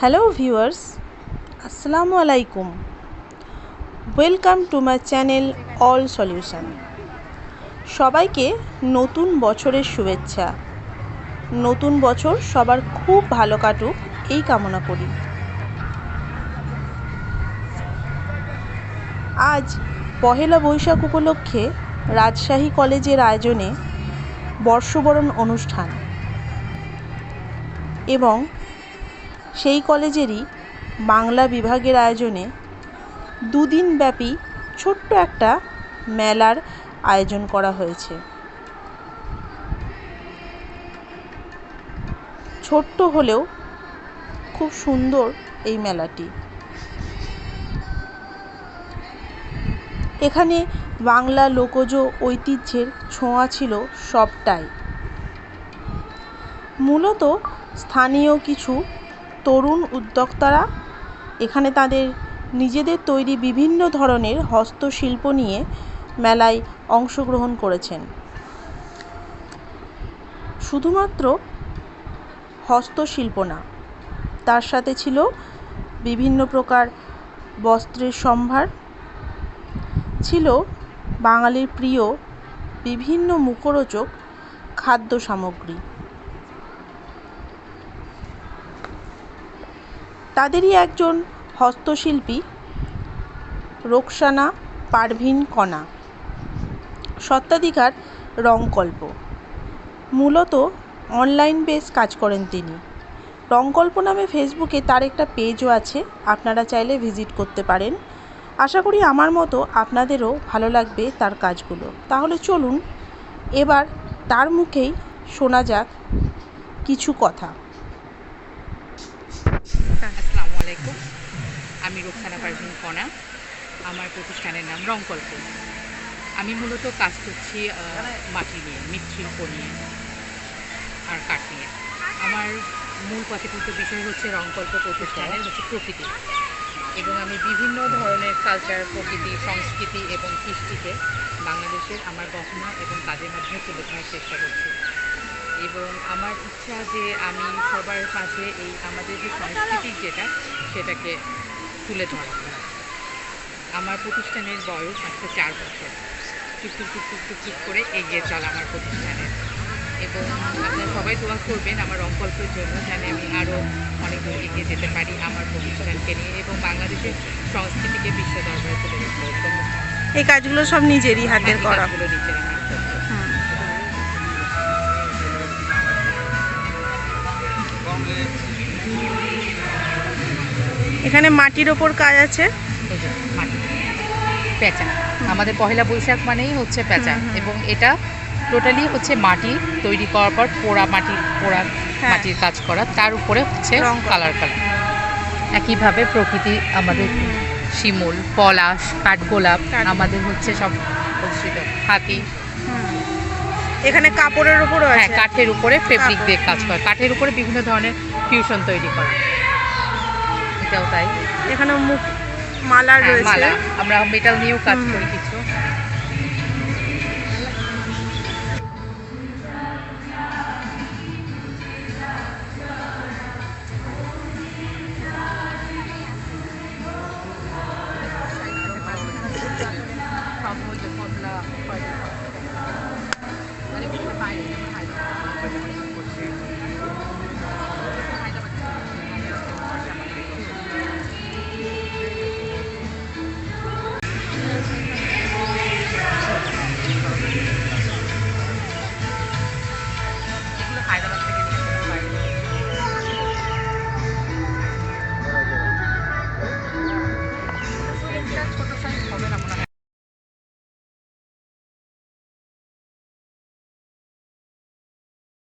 Hello viewers আসসালামু আলাইকুম welcome to my channel all solution সবাইকে নতুন বছরের শুভেচ্ছা। নতুন বছর সবার খুব ভালো কাটুক, এই কামনা করি। আজ পহেলা বৈশাখ উপলক্ষে রাজশাহী কলেজের আয়োজনে বর্ষবরণ অনুষ্ঠান এবং সেই কলেজেরই বাংলা বিভাগের আয়োজনে দুদিনব্যাপী ছোট্ট একটা মেলার আয়োজন করা হয়েছে। ছোট্ট হলেও খুব সুন্দর এই মেলাটি। এখানে বাংলা লোকজ ঐতিহ্যের ছোঁয়া ছিল সবটাই। মূলত স্থানীয় কিছু তরুণ উদ্যোক্তারা এখানে তাদের নিজেদের তৈরি বিভিন্ন ধরনের হস্তশিল্প নিয়ে মেলায় অংশগ্রহণ করেছেন। শুধুমাত্র হস্তশিল্প না, তার সাথে ছিল বিভিন্ন প্রকার বস্ত্রের সম্ভার, ছিল বাঙালির প্রিয় বিভিন্ন মুখরোচক খাদ্য সামগ্রী। তাদেরই একজন হস্তশিল্পী, রোকসানা পারভিন কণা। সত্ত্বাধিকার রংকল্প। মূলত অনলাইন বেস কাজ করেন তিনি। রংকল্প নামে ফেসবুকে তার একটা পেজও আছে, আপনারা চাইলে ভিজিট করতে পারেন। আশা করি আমার মতো আপনাদেরও ভালো লাগবে তার কাজগুলো। তাহলে চলুন, এবার তার মুখেই শোনা যাক কিছু কথা আসসালামু আলাইকুম। আমি রোকসানা পারভিন কণা আমার প্রতিষ্ঠানের নাম রংকল্প। আমি মূলত কাজ করছি মাটি নিয়ে, মৃৎশিল্প নিয়ে আর কাঠ নিয়ে। আমার মূল পাঠিভূত বিষয় হচ্ছে রংকল্প প্রতিষ্ঠানের হচ্ছে প্রকৃতি। এবং আমি বিভিন্ন ধরনের কালচার প্রকৃতি, সংস্কৃতি এবং কৃষ্টিকে বাংলাদেশের আমার গহনা এবং কাজের মাধ্যমে তুলে ধরার চেষ্টা করছি। এবং আমার ইচ্ছা যে আমি সবার কাছে এই আমাদের যে সংস্কৃতি যেটা সেটাকে তুলে ধরা। আমার প্রতিষ্ঠানের বয়স মাত্র চার বছর। টুকটুক টুকটুক টুকটুক করে এগিয়ে চলা আমার প্রতিষ্ঠানের এবং আপনারা সবাই দোয়া করবেন আমার রংকল্পের জন্য যেন আমি আরও অনেক দূর এগিয়ে যেতে পারি আমার প্রতিষ্ঠানকে নিয়ে এবং বাংলাদেশের সংস্কৃতিকে বিশ্ব দরবারে তুলে ধরতে। এই কাজগুলো সব নিজেরই হাতের করা। কাজগুলো নিজেরা এখানে মাটির ওপর কাজ আছে। পেঁচা। আমাদের পহেলা বৈশাখ মানেই হচ্ছে হুম। এবং এটা টোটালি হচ্ছে মাটি তৈরি করার পর পোড়া মাটি পোড়া হ্যাঁ। মাটির কাজ করা। তার উপরে হচ্ছে কালার কালার একইভাবে প্রকৃতি আমাদের শিমুল পলাশ কাঠগোলাপ। আমাদের হচ্ছে সব হাতি। এখানে কাপড়ের ওপরও হ্যাঁ কাঠের উপরে ফেব্রিক দিয়ে কাজ করা। কাঠের উপরে বিভিন্ন ধরনের ফিউশন তৈরি করা। এটাও তাই। এখানে মুখ মালা হ্যাঁ, রয়েছে। মালা। আমরা মেটাল নিয়েও কাজ। করি কিছু। Thanks for